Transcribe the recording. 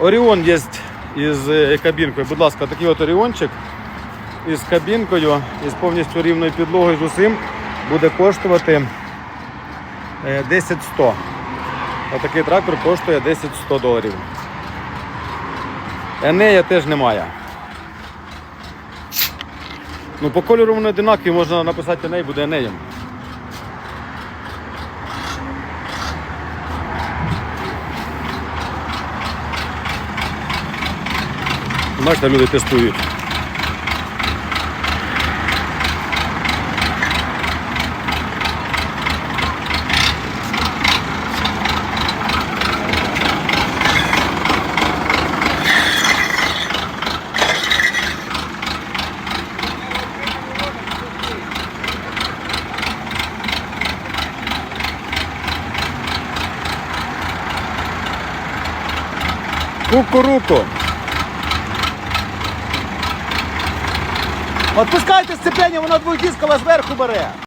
Оріон є із е, кабінкою. Будь ласка, такий от Оріончик із кабінкою, із повністю рівною підлогою з усім буде коштувати е, 10 100. Отакий трактор коштує 10 100 доларів. Енея теж немає. Ну, по кольору вони одинакові, можна написати Еней, буде Енеєм. Бачите, люди тестують. Кукуруку. Отпускайте сцеплення, воно двохдискове зверху бере.